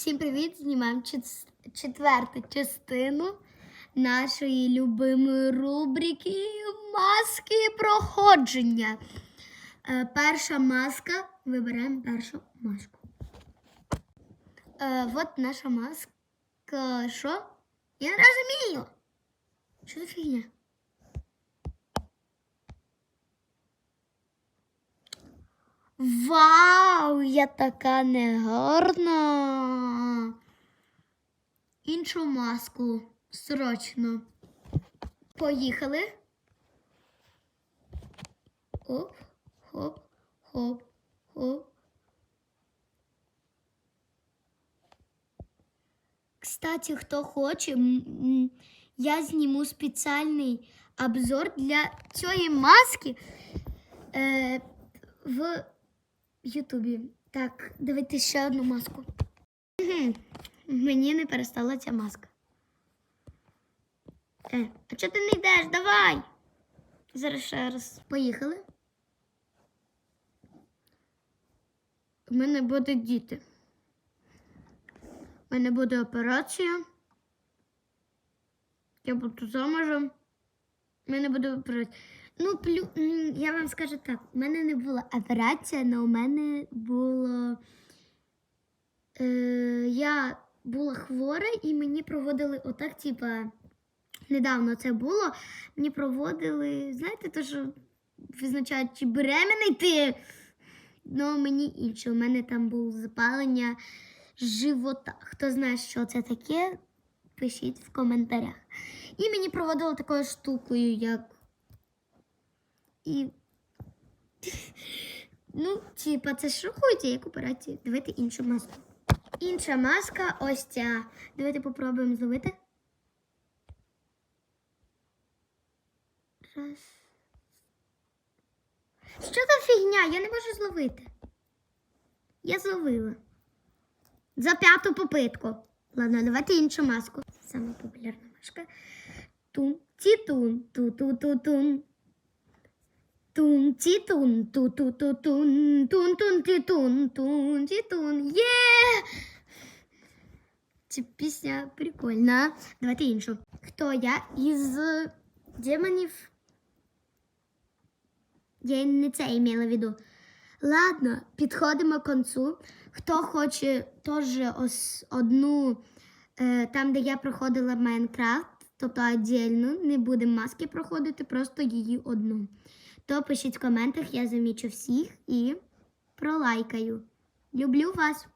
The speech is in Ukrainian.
Всім привіт! Знімаємо четверту частину нашої любимої рубрики Маски проходження. Е, перша маска. Вибираємо першу маску. Е, от наша маска. Що? Я не розумію. Що за фігня? Вау, я така негарна. Іншу маску срочно. Поїхали. Оп, хоп, хоп, хоп. Кстати, хто хоче, я зніму спеціальний обзор для цієї маски е, в Ютубі. Так, давайте ще одну маску. Мені не перестала ця маска. Е, а чого ти не йдеш? Давай! Зараз ще раз. Поїхали. У мене будуть діти. У мене буде операція. Я буду замужем. У мене буде операція. Ну, плю... я вам скажу так, у мене не була операція, але у мене було. Е, я була хвора і мені проводили отак, типа, недавно це було. Мені проводили, знаєте, то, що визначають, чи беременний ти. Ну, мені інше. У мене там було запалення живота. Хто знає, що це таке, пишіть в коментарях. І мені проводили такою штукою, як. І. Ну, типа, це ж як операція. Давайте іншу маску. Інша маска ось ця. Давайте попробуємо зловити. Раз. Що за фігня? Я не можу зловити. Я зловила. За п'яту попитку. Ладно, давайте іншу маску. Саме популярна маска. Тун, ті-тун, ту-ту-ту-тун. Тун ті тун ту ту ту тун тун тун ті тун тун ті тун Є! Ця пісня прикольна. Давайте іншу. Хто я із демонів? Я не це імела в виду. Ладно, підходимо к концу. Хто хоче теж ос- одну, е, там, де я проходила Майнкрафт, тобто віддільно, не будемо маски проходити, просто її одну. То пишіть в коментах, я замічу всіх і пролайкаю. Люблю вас!